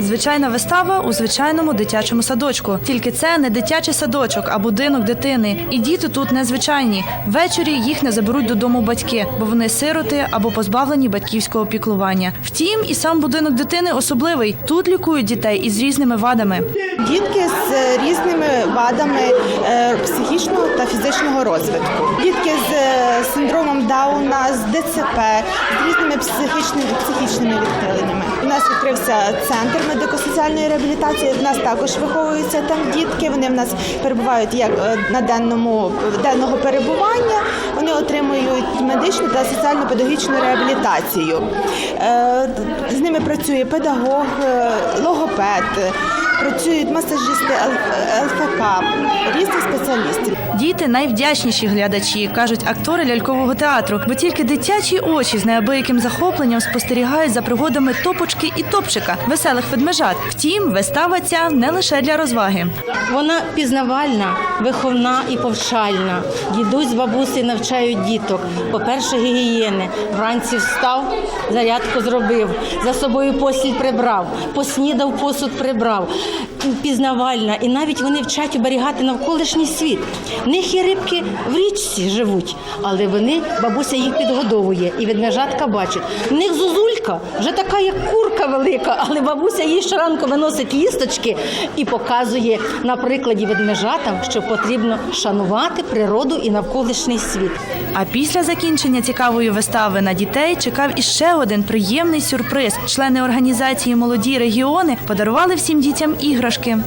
Звичайна вистава у звичайному дитячому садочку. Тільки це не дитячий садочок, а будинок дитини. І діти тут незвичайні. Ввечері їх не заберуть додому батьки, бо вони сироти або позбавлені батьківського піклування. Втім, і сам будинок дитини особливий. Тут лікують дітей із різними вадами. Дітки з різними вадами е, психічного та фізичного розвитку. Дітки з е, синдромом Дауна, з ДЦП, з різними психічними психічними відхиленнями. Нас відкрився центр медико-соціальної реабілітації. В нас також виховуються там дітки. Вони в нас перебувають як е, на денному денного перебування. Вони отримують медичну та соціально-педагогічну реабілітацію. Е, З ними працює педагог, е, логопед. Працюють масажисти ЛФК, різні спеціалісти. Діти найвдячніші глядачі, кажуть актори лялькового театру, бо тільки дитячі очі з неабияким захопленням спостерігають за пригодами топочки і топчика, веселих ведмежат. Втім, вистава ця не лише для розваги. Вона пізнавальна, виховна і повчальна. Дідусь з бабусею навчають діток. По-перше, гігієни. Вранці встав, зарядку зробив, за собою постіль прибрав, поснідав, посуд прибрав. Пізнавальна. І навіть вони вчать оберігати навколишній світ. В них є рибки в річці живуть, але вони, бабуся їх підгодовує, і ведмежатка бачить. В них зозулька вже така, як курка велика, але бабуся їй щоранку виносить лісточки і показує на прикладі ведмежатам, що потрібно шанувати природу і навколишній світ. А після закінчення цікавої вистави на дітей чекав іще один приємний сюрприз. Члени організації Молоді регіони подарували всім дітям іграшки.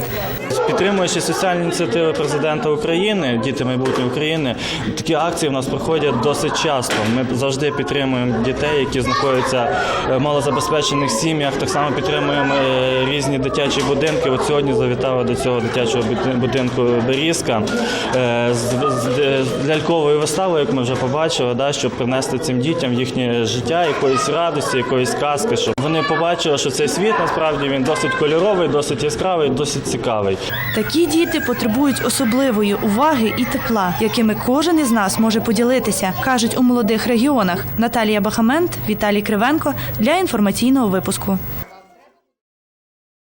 Підтримуючи соціальні ініціативи президента України, діти майбутньої України, такі акції в нас проходять досить часто. Ми завжди підтримуємо дітей, які знаходяться в малозабезпечених сім'ях. Так само підтримуємо е, різні дитячі будинки. От сьогодні завітали до цього дитячого будинку Берізка е, з, ляльковою виставою, як ми вже побачили, да, щоб принести цим дітям їхнє життя, якоїсь радості, якоїсь казки, щоб вони побачили, що цей світ насправді він досить кольоровий, досить яскравий, досить цікавий. Такі діти потребують особливої уваги і тепла, якими кожен із нас може поділитися, кажуть у молодих регіонах. Наталія Бахамент, Віталій Кривенко для інформаційного випуску.